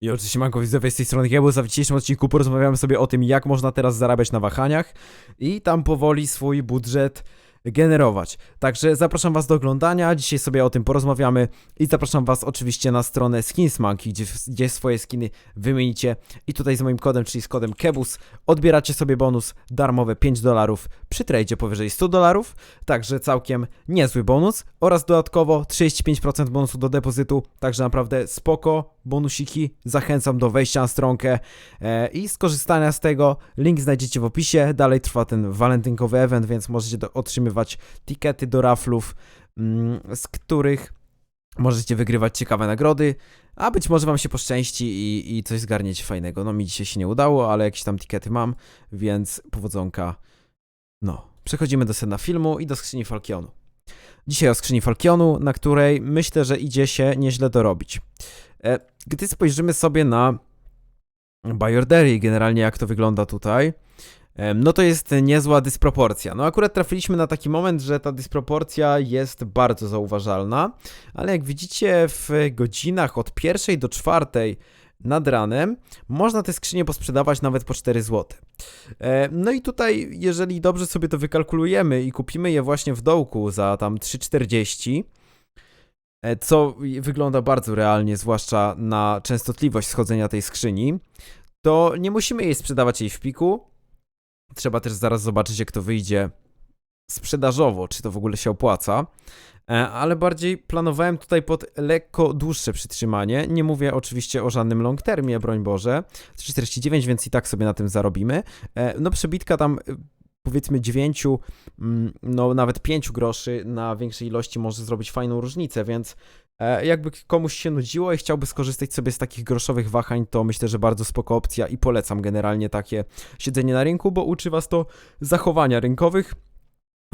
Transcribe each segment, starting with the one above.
I oczywiście manko widzowie z tej strony Gebus, a w dzisiejszym odcinku porozmawiamy sobie o tym, jak można teraz zarabiać na wahaniach i tam powoli swój budżet generować. Także zapraszam was do oglądania, dzisiaj sobie o tym porozmawiamy i zapraszam was oczywiście na stronę Skinsmonkey, gdzie, gdzie swoje skiny wymienicie. I tutaj z moim kodem, czyli z kodem KEBUS odbieracie sobie bonus darmowe 5 dolarów przy tradzie powyżej 100 dolarów, także całkiem niezły bonus oraz dodatkowo 35% bonusu do depozytu, także naprawdę spoko bonusiki, zachęcam do wejścia na stronkę e, i skorzystania z tego, link znajdziecie w opisie, dalej trwa ten walentynkowy event, więc możecie otrzymywać tikety do raflów, mm, z których możecie wygrywać ciekawe nagrody, a być może wam się poszczęści i, i coś zgarniecie fajnego. No mi dzisiaj się nie udało, ale jakieś tam tikety mam, więc powodzonka. No, przechodzimy do sedna filmu i do skrzyni Falkionu. Dzisiaj o skrzyni Falkionu, na której myślę, że idzie się nieźle dorobić. E, Gdy spojrzymy sobie na Bajordery, generalnie jak to wygląda tutaj, no to jest niezła dysproporcja. No akurat trafiliśmy na taki moment, że ta dysproporcja jest bardzo zauważalna, ale jak widzicie w godzinach od pierwszej do czwartej nad ranem można te skrzynie posprzedawać nawet po 4 zł. E, No i tutaj, jeżeli dobrze sobie to wykalkulujemy i kupimy je właśnie w dołku za tam 3,40, e, co wygląda bardzo realnie, zwłaszcza na częstotliwość schodzenia tej skrzyni, to nie musimy jej sprzedawać jej w piku. Trzeba też zaraz zobaczyć, jak to wyjdzie sprzedażowo, czy to w ogóle się opłaca. E, Ale bardziej planowałem tutaj pod lekko dłuższe przytrzymanie. Nie mówię oczywiście o żadnym long termie, broń Boże. 349, więc i tak sobie na tym zarobimy. E, No przebitka tam y, powiedzmy 9, mm, no nawet 5 groszy na większej ilości może zrobić fajną różnicę, więc e, jakby komuś się nudziło i chciałby skorzystać sobie z takich groszowych wahań, to myślę, że bardzo spoko opcja i polecam generalnie takie siedzenie na rynku, bo uczy was to zachowania rynkowych,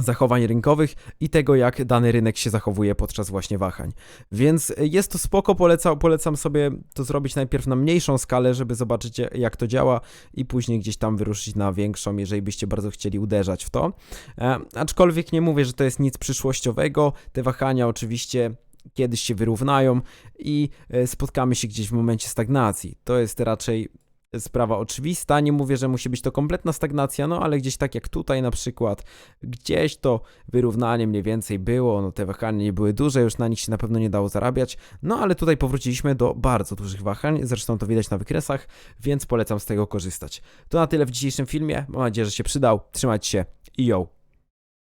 zachowań rynkowych i tego, jak dany rynek się zachowuje podczas właśnie wahań. Więc jest to spoko, polecam, polecam sobie to zrobić najpierw na mniejszą skalę, żeby zobaczyć jak to działa i później gdzieś tam wyruszyć na większą, jeżeli byście bardzo chcieli uderzać w to. E, aczkolwiek nie mówię, że to jest nic przyszłościowego, te wahania oczywiście kiedyś się wyrównają i e, spotkamy się gdzieś w momencie stagnacji. To jest raczej sprawa oczywista. Nie mówię, że musi być to kompletna stagnacja, no ale gdzieś tak jak tutaj na przykład, gdzieś to wyrównanie mniej więcej było, no te wahania nie były duże, już na nich się na pewno nie dało zarabiać, no ale tutaj powróciliśmy do bardzo dużych wahań, zresztą to widać na wykresach, więc polecam z tego korzystać. To na tyle w dzisiejszym filmie, mam nadzieję, że się przydał, trzymajcie się i yo!